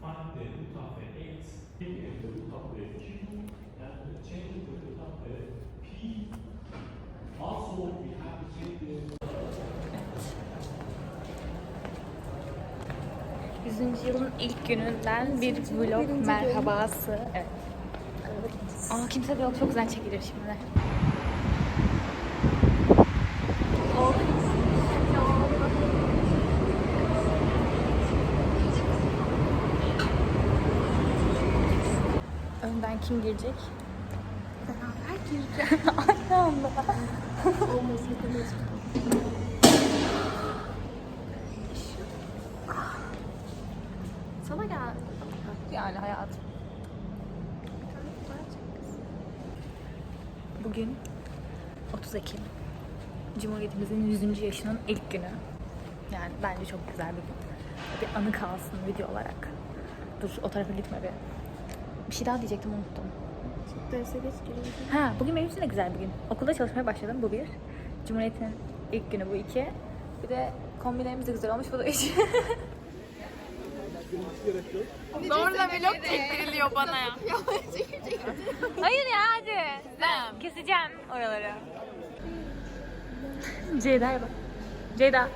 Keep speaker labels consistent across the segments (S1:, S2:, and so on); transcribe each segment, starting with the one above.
S1: find the root of the x, take the root of the q, and change the root of the p. Also, we have to change the
S2: 100. yılın ilk gününden bir vlog merhabası. Evet. Aa kimse de yok. Çok güzel çekilir şimdi. Önden kim girecek? Beraber gireceğim. Aynı anda. Sana gel. Yani hayatım. Bugün 30 Ekim. Cumhuriyetimizin 100. yaşının ilk günü. Yani bence çok güzel bir gün. Bir anı kalsın video olarak. Dur o tarafa gitme bir. Bir şey daha diyecektim unuttum.
S3: Derse geç girince.
S2: Ha bugün benim için de güzel bir gün. Okulda çalışmaya başladım bu bir. Cumhuriyet'in ilk günü bu iki. Bir de kombinlerimiz de güzel olmuş bu da üç.
S3: Zorla vlog çektiriliyor bana ya.
S2: Hayır ya hadi. Ben keseceğim oraları. Ceyda'ya bak. Ceyda.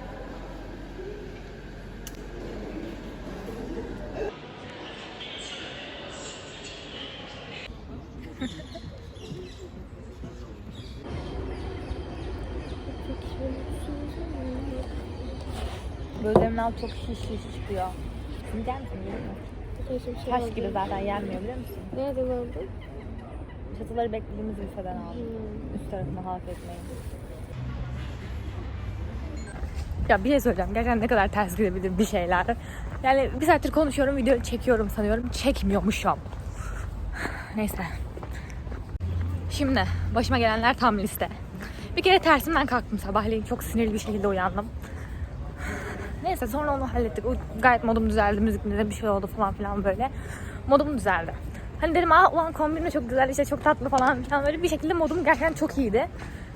S2: Altı çok şiş şiş çıkıyor. Yiyecek misin? Yiyecek misin? Taş gibi zaten yenmiyor biliyor musun?
S3: Nereden aldın?
S2: Çatıları beklediğimiz büfeden aldım. Üst tarafına halk etmeyi. Ya bir şey söyleyeceğim. Gerçekten ne kadar ters gidebilir bir şeyler. Yani bir saattir konuşuyorum, video çekiyorum sanıyorum. Çekmiyormuşum. Neyse. Şimdi başıma gelenler tam liste. Bir kere tersimden kalktım sabahleyin. Çok sinirli bir şekilde uyandım. Neyse sonra onu hallettik. O gayet modum düzeldi. Müzik dinledim bir şey oldu falan filan böyle. Modum düzeldi. Hani dedim aa ulan kombin de çok güzel işte çok tatlı falan filan böyle bir şekilde modum gerçekten çok iyiydi.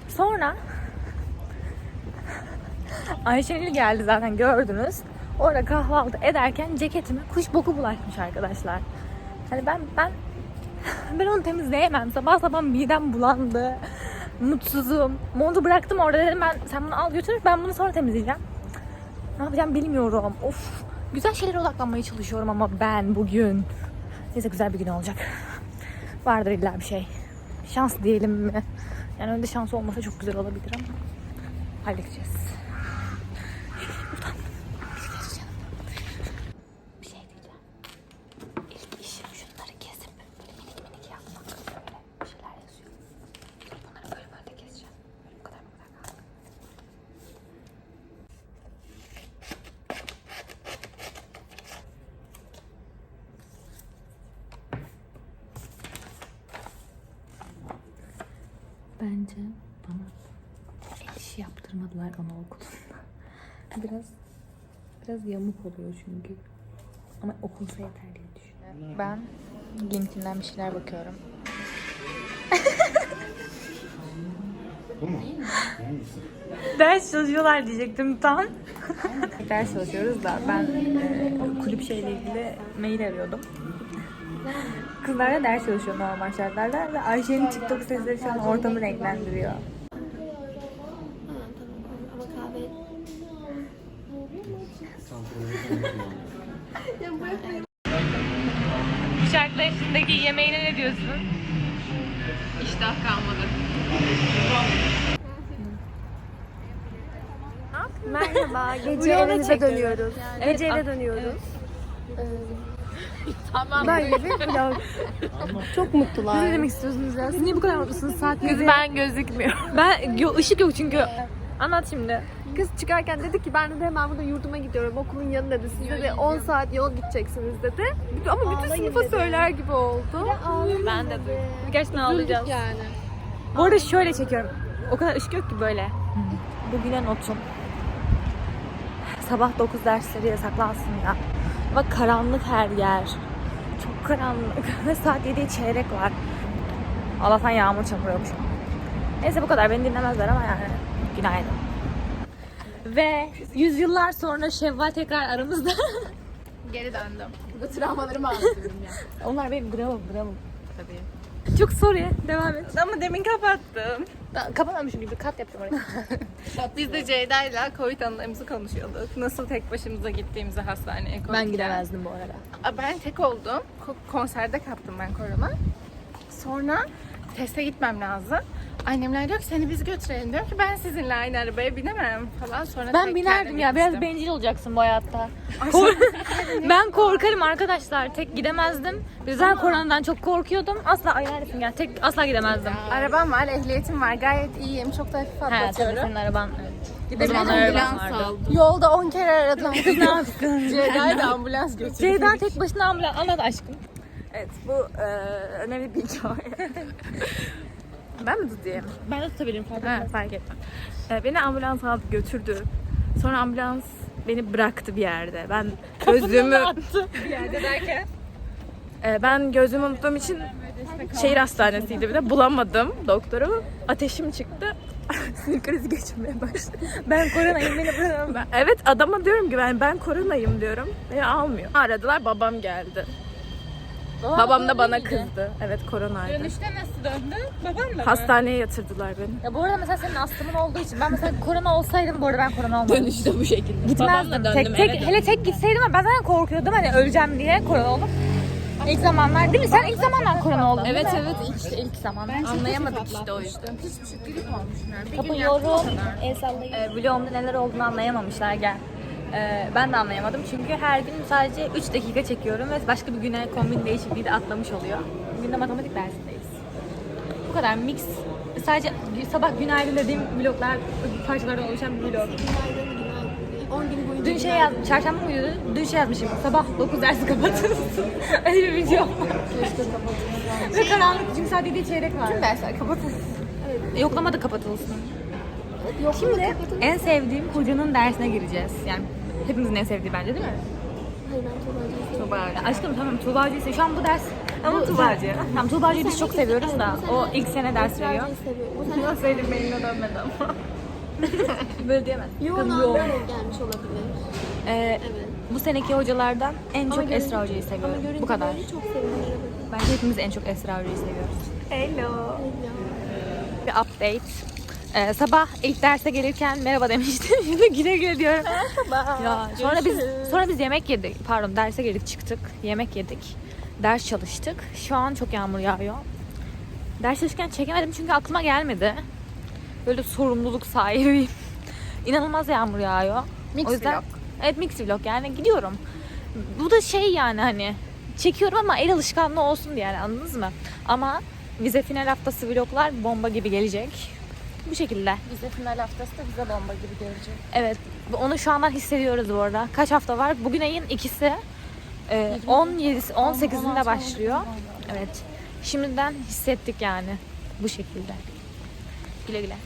S2: Sonra Ayşenil geldi zaten gördünüz. Orada kahvaltı ederken ceketime kuş boku bulaşmış arkadaşlar. Hani ben ben ben onu temizleyemem. Sabah sabah midem bulandı. Mutsuzum. Montu bıraktım orada dedim ben sen bunu al götür ben bunu sonra temizleyeceğim. Ne yapacağım bilmiyorum. Of. Güzel şeylere odaklanmaya çalışıyorum ama ben bugün. Neyse güzel bir gün olacak. Vardır illa bir şey. Şans diyelim mi? Yani önde şans olmasa çok güzel olabilir ama halledeceğiz. Buradan gideceğiz yanımda. Bir şey diyeceğim. İlk işim şunları kesip böyle minik minik yapmak. Böyle bir şeyler yazıyor. Bunları böyle böyle keseceğim. Böyle bu kadar bu kadar kaldı. Bence bana el işi yaptırmadılar bana okulunda. Biraz biraz yamuk oluyor çünkü. Ama okunsa yeter diye düşünüyorum. Ben LinkedIn'den bir şeyler bakıyorum. Ders çalışıyorlar diyecektim tam. Ders çalışıyoruz da ben e, kulüp şeyle ilgili mail arıyordum. Kızlar da ders çalışıyor normal şartlarda ve Ayşe'nin TikTok sesleri şu an ortamı renklendiriyor.
S3: Ha tamam ama kahve. ya bu hep
S2: Bu şartlar içindeki yemeğine ne diyorsun?
S3: iştah kalmadı. Merhaba, gece evimize dönüyoruz. Gece eve dönüyoruz. Tamam. Böyle bir vlog. Çok mutlular.
S2: Ne demek istiyorsunuz ya? Siz niye bu kadar mutlusunuz saat
S3: Kız ben gözükmüyorum.
S2: Ben yo, ışık yok çünkü. Anlat şimdi.
S3: Kız çıkarken dedi ki ben de hemen burada yurduma gidiyorum. Okulun yanı dedi. Size de 10 saat yol gideceksiniz dedi. Ama bütün sınıfa söyler gibi oldu.
S2: Ben de Gerçekten ağlayacağız.
S3: yani.
S2: Bu arada şöyle çekiyorum. O kadar ışık yok ki böyle. Bugüne notum. Sabah 9 dersleri yasaklansın ya. Bak karanlık her yer. Çok karanlık. Ve saat 7'ye çeyrek var. Allah'tan yağmur çamurmuş. Neyse bu kadar. Beni dinlemezler ama yani. Günaydın. Ve yüzyıllar sonra Şevval tekrar aramızda.
S3: Geri döndüm. Bu travmalarımı anlatıyorum ya.
S2: Onlar benim bravo bravo. Tabii. Çok sorry. Devam et.
S4: Ama demin kapattım.
S2: Ben gibi kat yapacağım oraya.
S4: Biz de Ceyda'yla Covid anılarımızı konuşuyorduk. Nasıl tek başımıza gittiğimizi hastaneye.
S2: ben
S4: Covid'den.
S2: gidemezdim bu arada.
S4: Aa, Ben tek oldum. Ko- Konserde kaptım ben korona. Sonra teste gitmem lazım. Annemler diyor ki seni biz götürelim. Diyorum ki ben sizinle aynı arabaya binemem falan. Sonra
S2: Ben
S4: tek
S2: binerdim
S4: kendim
S2: ya. Biraz bencil olacaksın bu hayatta. Kor- ben korkarım arkadaşlar. Tek gidemezdim. Bizden koronadan çok korkuyordum. Asla ay neredesin ya? Tek asla gidemezdim.
S4: Arabam var, ehliyetim var. Gayet iyiyim. Çok da hafif
S2: He tabii
S4: atlatıyorum.
S2: senin araban. Evet. O zamanlar araban
S4: ambulans
S2: vardı.
S4: aldım. Yolda 10 kere aradım.
S2: Kız ne yaptın?
S4: Ceyda'yı da ambulans götürdüm.
S2: Ceyda tek başına ambulans. Anlat aşkım.
S4: Evet bu e, önemli bir hikaye. ben mi tutayım?
S2: Ben de tutabilirim fark etmez.
S4: fark etmem. Ee, beni ambulans aldı götürdü. Sonra ambulans beni bıraktı bir yerde. Ben gözlüğümü
S2: attı.
S4: Ee, ben gözlüğümü unuttuğum için şehir hastanesiydi bir de bulamadım doktoru. Ateşim çıktı. Sinir krizi geçirmeye başladı.
S2: Ben koronayım beni bırakın.
S4: Ben- evet adama diyorum ki ben ben koronayım diyorum. Beni almıyor. Aradılar babam geldi. Babam da bana kızdı. Evet koronaydı. Dönüşte nasıl döndü? Babam da Hastaneye yatırdılar beni.
S2: Ya bu arada mesela senin astımın olduğu için ben mesela korona olsaydım bu arada ben korona olmadım.
S4: Dönüşte bu şekilde.
S2: Gitmezdim. Tek, tek, hele tek gitseydim ben zaten korkuyordum hani öleceğim diye korona olup. İlk zamanlar değil mi? Sen ilk zamanlar korona oldun
S4: Evet
S2: değil mi?
S4: evet
S2: İşte ilk zaman.
S4: Anlayamadık işte o yüzden. Hiçbir şey grip olmuş.
S2: Kapıyorum. El sallayın. Ee, vlogumda neler olduğunu anlayamamışlar gel. Ee, ben de anlayamadım çünkü her gün sadece 3 dakika çekiyorum ve başka bir güne kombin değişikliği de atlamış oluyor. Bugün de matematik dersindeyiz. Bu kadar mix. Sadece sabah günaydın dediğim vloglar, parçalardan oluşan bir vlog.
S3: 10 gün boyunca
S2: Dün şey yazdım, çarşamba mıydı? Dün şey yazmışım, sabah 9 dersi kapatır mısın? Öyle bir video var. Ve karanlık çünkü saat 7 çeyrek var. Tüm dersler kapatılsın. Yoklama da kapatılsın. Şimdi en sevdiğim hocanın dersine gireceğiz. Yani hepimizin en sevdiği bence değil mi?
S3: Hayır ben.
S2: Tuğba öyle. Aşkım tamam Tuğba Hoca'yı Şu an bu ders ama Tuğba Hoca. Tamam Tuğba Hoca'yı biz çok seviyoruz da o ilk sene ders veriyor.
S4: Nasıl elim eline dönmedi ama.
S2: Böyle diyemez.
S3: yoğun anlar gelmiş olabilir.
S2: Ee,
S3: Evet.
S2: bu seneki hocalardan en çok
S3: görünce-
S2: Esra Hoca'yı seviyorum. Bu kadar.
S3: çok sevindim.
S2: Bence hepimiz en çok Esra Hoca'yı seviyoruz.
S4: Hello.
S2: Bir update. Ee, sabah ilk derse gelirken merhaba demiştim. Şimdi güle güle diyorum.
S4: Merhaba.
S2: Ya sonra biz sonra biz yemek yedik. Pardon derse girdik çıktık. Yemek yedik. Ders çalıştık. Şu an çok yağmur yağıyor. Ders çalışırken çekemedim çünkü aklıma gelmedi. Böyle sorumluluk sahibiyim. İnanılmaz yağmur yağıyor.
S4: Mix
S2: o yüzden,
S4: vlog.
S2: Evet mix vlog yani gidiyorum. Bu da şey yani hani çekiyorum ama el alışkanlığı olsun diye yani anladınız mı? Ama vize final haftası vloglar bomba gibi gelecek. Bu şekilde.
S4: Bize final haftası da bize bomba gibi gelecek.
S2: Evet. Onu şu andan hissediyoruz bu arada. Kaç hafta var? Bugün ayın ikisi. Ee, 17'si, 18'inde başlıyor. Evet. Şimdiden hissettik yani. Bu şekilde. Güle güle.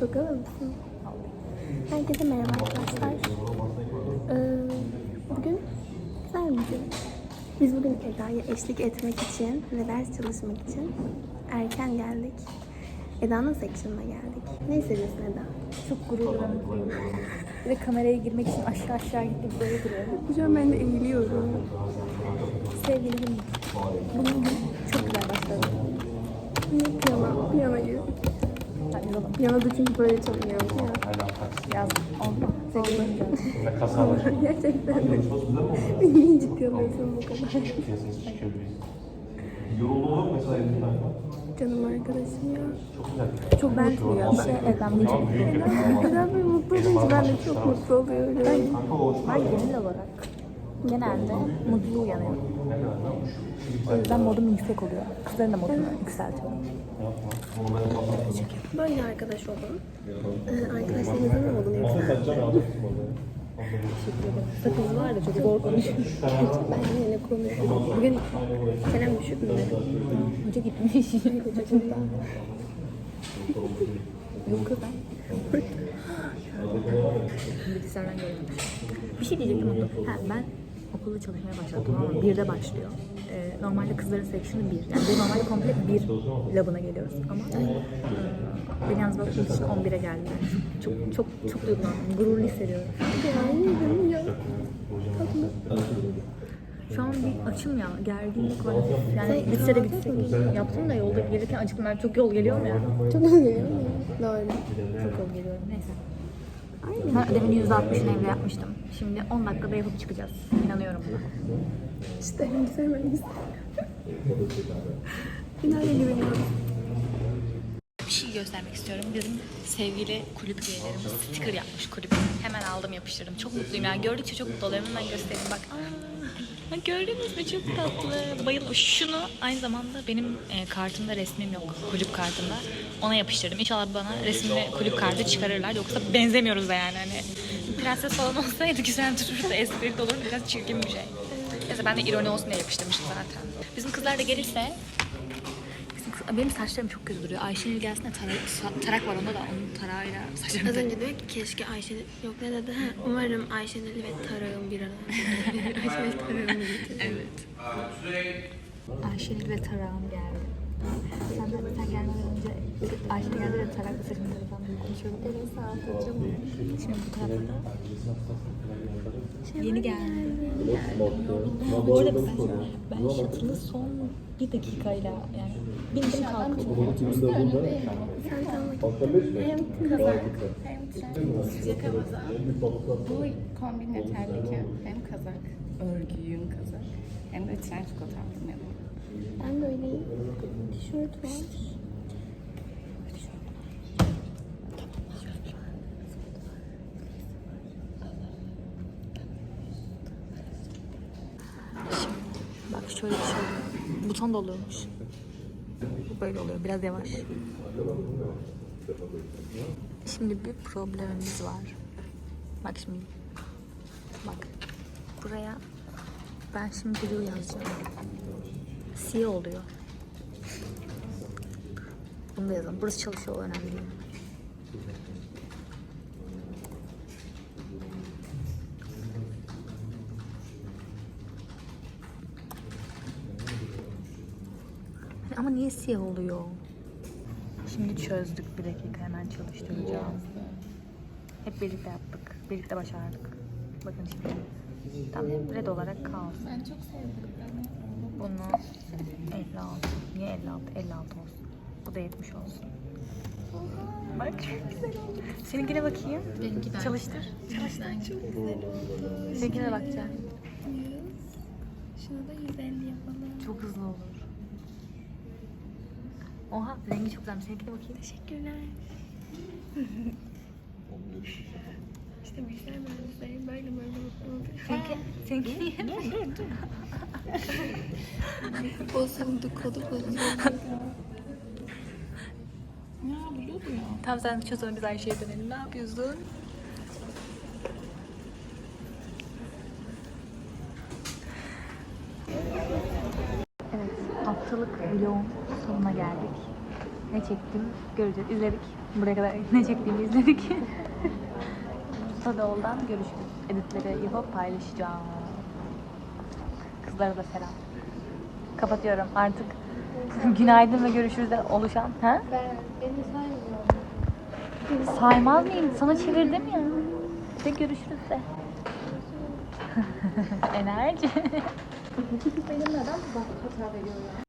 S3: Çok mısın? Herkese merhaba arkadaşlar. Ee, bugün güzel bir gün. Biz bugün Eda'ya eşlik etmek için ve ders çalışmak için erken geldik. Eda'nın section'ına geldik. Ne hissediyorsun Eda?
S2: Çok gururlandım. Bir de kameraya girmek için aşağı aşağı gittim böyle duruyorum.
S3: Şu an ben de eğiliyorum.
S2: Sevgilim. Bugün gün çok güzel başladı.
S3: Piyano, piyano gibi.
S2: Hadi yazalım.
S3: Piyano da çünkü böyle çalınıyor. Ya.
S2: Yazdım. Oldu. Sevgilim.
S3: Gerçekten de. Minicik çalıyorsun bu kadar.
S5: Yoruldu mu mesela elinden?
S3: Canım arkadaşım ya.
S5: Çok güzel.
S3: Çok ben
S2: Bir şey Eda'm
S5: Tamam büyük yapıyor.
S3: Eda böyle mutlu olunca ben de çok mutlu oluyorum.
S2: Ben genel olarak genelde mutlu uyanıyorum. O yüzden modum yüksek oluyor. Kızların da modunu yükseltiyorum.
S3: Böyle arkadaş olun. Ee, arkadaşlarınızın da modunu yükseltin.
S2: Sakız var da çok zor konuşuyor.
S3: Ben yine konuşuyorum. Bugün senem düşük mü?
S2: Hoca gitmiş.
S3: Çocuklar.
S2: Yok kız ben. Bir şey diyecektim. Ha, ben okulda çalışmaya başladı tamam mı? Birde başlıyor. Ee, normalde kızların section'ı bir. Yani biz normalde komple bir labına geliyoruz ama e, beni yalnız ilk için 11'e geldiler. Çok çok çok duygulandım. Gururlu hissediyorum.
S3: Yani ya.
S2: Şu an bir açım ya. Gerginlik var. Yani bitse de bitsek. Yaptım da yolda gelirken acıktım. Ben çok yol geliyorum ya.
S3: Çok iyi geliyor mu? Doğru.
S2: Çok yol geliyorum. Neyse. Ben ödemin %60'ını evde yapmıştım. Şimdi 10 dakikada yapıp çıkacağız. İnanıyorum buna.
S3: İşte hem sevmemiz. Finale güveniyorum.
S2: Göstermek istiyorum. Bizim sevgili kulüp üyelerimiz sticker yapmış kulüp. Hemen aldım yapıştırdım. Çok mutluyum yani. Gördükçe çok mutlu oluyorum. Hemen göstereyim bak. Aa, gördünüz mü? Çok tatlı. Bayıldım. Şunu aynı zamanda benim e, kartımda resmim yok. Kulüp kartımda. Ona yapıştırdım. İnşallah bana resmini kulüp kartı çıkarırlar. Yoksa benzemiyoruz da yani. Hani prenses falan olsaydı güzel dururdu. Esprili de olur. Biraz çirkin bir şey. Neyse ben de ironi olsun diye yapıştırmıştım zaten. Bizim kızlar da gelirse benim saçlarım çok kötü duruyor. Ayşenil gelsin de tarak, tarak var onda da onun tarağıyla saçlarım
S3: Az önce diyor ki keşke Ayşenil... Yok ne dedi? Ha, umarım Ayşenil ve Tarağın bir arada. Ayşenil Tarağın bir
S2: Evet. Ayşenil ve tarağım geldi. Sen, de, sen gelmeden önce Ayşenil geldi ve tarakla saçımı tarafından konuşuyorduk.
S3: Evet sağ ol.
S2: Şimdi bu tarafta da yeni geldi. Bu arada ben, ben shuttle'ı son bir dakikayla yani bindim kalktım.
S3: Hem kazak hem
S6: Yakamoza. Bu kombin yeterli hem kazak, örgü, yün kazak hem de trench coat aldım yanıma.
S3: Ben de öyleyim. Tişört var.
S2: Bak şöyle bir şey oluyor. Buton da oluyormuş. Böyle oluyor. Biraz yavaş. Şimdi bir problemimiz var. Bak şimdi. Bak. Buraya ben şimdi blue yazacağım. Siyah oluyor. Bunu da yazalım. Burası çalışıyor o önemli değil. Ama niye siyah oluyor? Şimdi çözdük bir dakika hemen çalıştıracağım. Hep birlikte yaptık. Birlikte başardık. Bakın şimdi. Tamam red olarak kalsın.
S6: Ben çok sevdim.
S2: Bunu 56. Niye 56? 56 olsun. Bu da 70 olsun. Bak çok güzel oldu. Seninkine bakayım.
S6: Benimki
S2: Çalıştır. Çalıştır. Çok güzel oldu. Seninkine bakacağım.
S3: Şunu da 150 yapalım.
S2: Çok hızlı olur. Oha rengi çok güzelmiş. Seninkine bakayım.
S3: Teşekkürler. işte bilgisayar mühendisleri böyle böyle mutlu oluyor.
S2: Seninki, seninki dur dur dur.
S3: Bozuldu, kodu bozuldu.
S6: Ya biliyordu ya.
S2: Tamam sen çöz onu biz Ayşe'ye dönelim. Ne yapıyorsun? Evet, haftalık vlogun sonuna geldik. Ne çektim göreceğiz. İzledik. Buraya kadar ne çektiğimi izledik. Sadol'dan görüşürüz. Editleri yapıp paylaşacağım. Kızlara da selam. Kapatıyorum artık. Günaydın ve görüşürüzden oluşan. Ha?
S3: Ben, beni saymıyorum.
S2: Saymaz mıyım? Sana çevirdim ya. De görüşürüz de. Enerji.
S3: Benim neden bu hata veriyor ya?